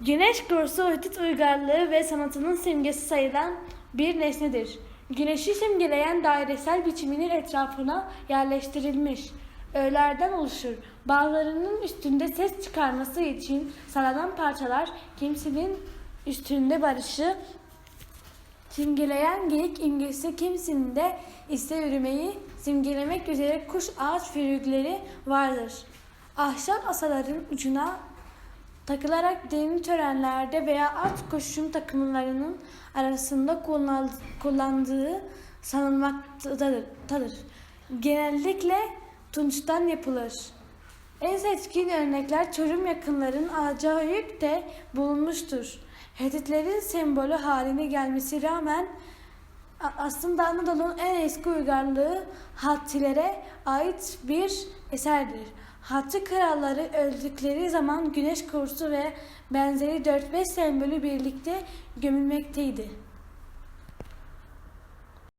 Güneş kursu Hitit uygarlığı ve sanatının simgesi sayılan bir nesnedir. Güneşi simgeleyen dairesel biçiminin etrafına yerleştirilmiş öğelerden oluşur. Bazılarının üstünde ses çıkarması için sallanan parçalar kimsinin üstünde barışı simgeleyen geyik imgesi kimsinin de ise yürümeyi simgelemek üzere kuş ağaç figürleri vardır. Ahşap asaların ucuna takılarak dini törenlerde veya at koşum takımlarının arasında kullan- kullandığı sanılmaktadır. tadır. Genellikle tunçtan yapılır. En seçkin örnekler Çorum yakınların Acayip'te bulunmuştur. Hititlerin sembolü haline gelmesi rağmen aslında Anadolu'nun en eski uygarlığı Hattilere ait bir eserdir. Hatti kralları öldükleri zaman güneş kursu ve benzeri 4-5 sembolü birlikte gömülmekteydi.